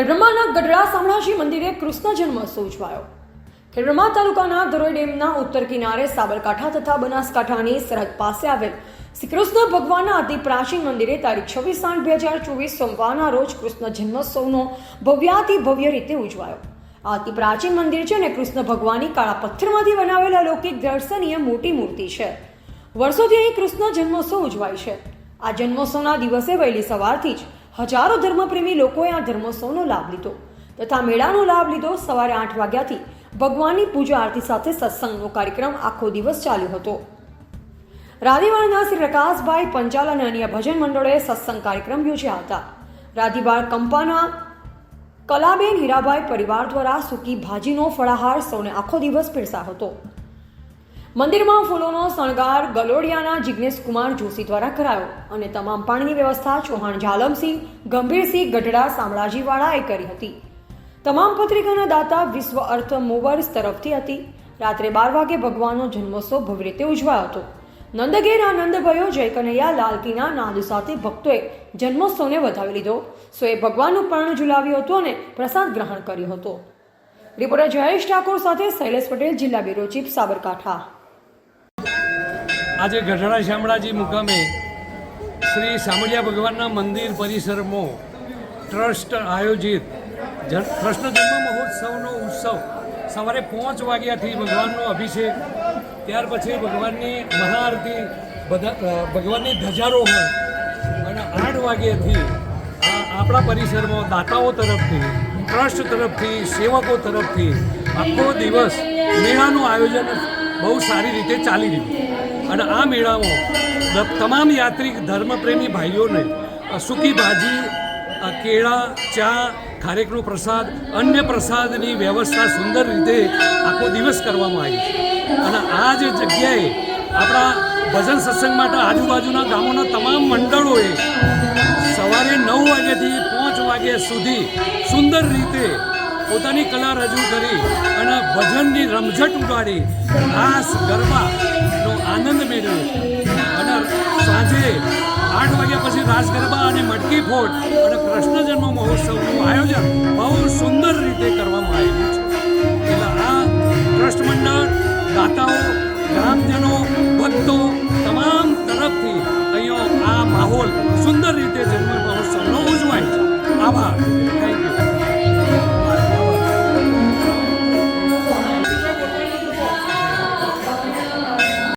શામળાજી મંદિરે કૃષ્ણ જન્મોત્સવ ઉજવાયો ખેડબ્રહ્મા તાલુકાના ધરોઈ ડેમના ઉત્તર કિનારે સાબરકાંઠા તથા બનાસકાંઠાની સરહદ પાસે આવેલ શ્રી કૃષ્ણ ભગવાનના અતિ પ્રાચીન મંદિરે તારીખ છવ્વીસ આઠ બે હજાર ચોવીસ સોમવારના રોજ કૃષ્ણ જન્મોત્સવનો ભવ્યાતિ ભવ્ય રીતે ઉજવાયો. આ અતિ પ્રાચીન મંદિર છે અને કૃષ્ણ ભગવાનની કાળા પથ્થરમાંથી બનાવેલ અલૌકિક દર્શનીય મોટી મૂર્તિ છે. વર્ષોથી અહીં કૃષ્ણ જન્મોત્સવ ઉજવાય છે. આ જન્મોત્સવના દિવસે વહેલી સવારથી જ હજારો ધર્મપ્રેમી લોકોએ આ ધર્મોત્સવનો લાભ લીધો. તથા મેળાનો લાભ લીધો સવારે આઠ વાગ્યાથી ભગવાનની પૂજા આરતી સાથે સત્સંગનો કાર્યક્રમ આખો દિવસ ચાલ્યો હતો. રાધીવાળના શ્રી પ્રકાશભાઈ પંચાલ અને અન્ય ભજન મંડળોએ સત્સંગ કાર્યક્રમ યોજ્યા હતા. રાધીવાળ કંપાના, કલાબેન હીરાભાઈ પરિવાર દ્વારા સૂકી ભાજીનો ફળાહાર સૌને આખો દિવસ પીરસાયો હતો. મંદિરમાં ફૂલોનો શણગાર ગલોડિયાના જિજ્ઞેશ કુમાર જોશી દ્વારા કરાયો અને તમામ પાણીની વ્યવસ્થા ચૌહાણ ઝાલમસિંહ, ગંભીરસિંહ ગઢડા શામળાજીવાળાએ કરી હતી. તમામ પત્રિકાના દાતા વિશ્વ અર્થ મૂવર્સ તરફથી હતી. રાત્રે બાર વાગે ભગવાનનો જન્મોત્સવ ભવ્ય રીતે ઉજવાયો હતો. નંદગેર આનંદ ભયો જય કનૈયા લાલકીના નાદ સાથે ભક્તોએ જન્મોત્સવને વધાવી લીધો. સોએ ભગવાનનું પર્ણ ઝુલાવ્યું હતું અને પ્રસાદ ગ્રહણ કર્યો હતો. રિપોર્ટર જયેશ ઠાકોર સાથે શૈલેષ પટેલ, જિલ્લા બ્યુરો ચીફ સાબરકાંઠા. આજે ગઢડા શામળાજી મુકામે શ્રી શામળિયા ભગવાનના મંદિર પરિસરમાં ટ્રસ્ટ આયોજિત કૃષ્ણ જન્મ મહોત્સવનો ઉત્સવ સવારે પાંચ વાગ્યાથી ભગવાનનો અભિષેક, ત્યાર પછી ભગવાનની મહાઆરતી ભગવાનની ધજારોહણ અને આઠ વાગ્યાથી આપણા પરિસરમાં દાતાઓ તરફથી, ટ્રસ્ટ તરફથી, સેવકો તરફથી આખો દિવસ મેળાનું આયોજન બહુ સારી રીતે ચાલી રહ્યું અને આ મેળામાં તમામ યાત્રિક ધર્મપ્રેમી ભાઈઓને સૂકી ભાજી કેળા, ચા, ખારેકનો પ્રસાદ, અન્ય પ્રસાદની વ્યવસ્થા સુંદર રીતે આખો દિવસ કરવામાં આવી છે. અને આ જે જગ્યાએ આપણા ભજન સત્સંગ માટે આજુબાજુના ગામોના તમામ મંડળોએ સવારે નવ વાગ્યાથી પાંચ વાગ્યા સુધી સુંદર રીતે પોતાની કલા રજૂ કરી અને ભજનની રમઝટ ઉડાડી રાસ ગરબાનો આનંદ મેળવ્યો. અને સાંજે આઠ વાગ્યા પછી રાસ ગરબા અને મટકી ફોટ અને કૃષ્ણ જન્મ મહોત્સવનું આયોજન બહુ સુંદર રીતે કરવામાં આવ્યું છે. એટલે આ ટ્રસ્ટ મંડળ દાતાઓ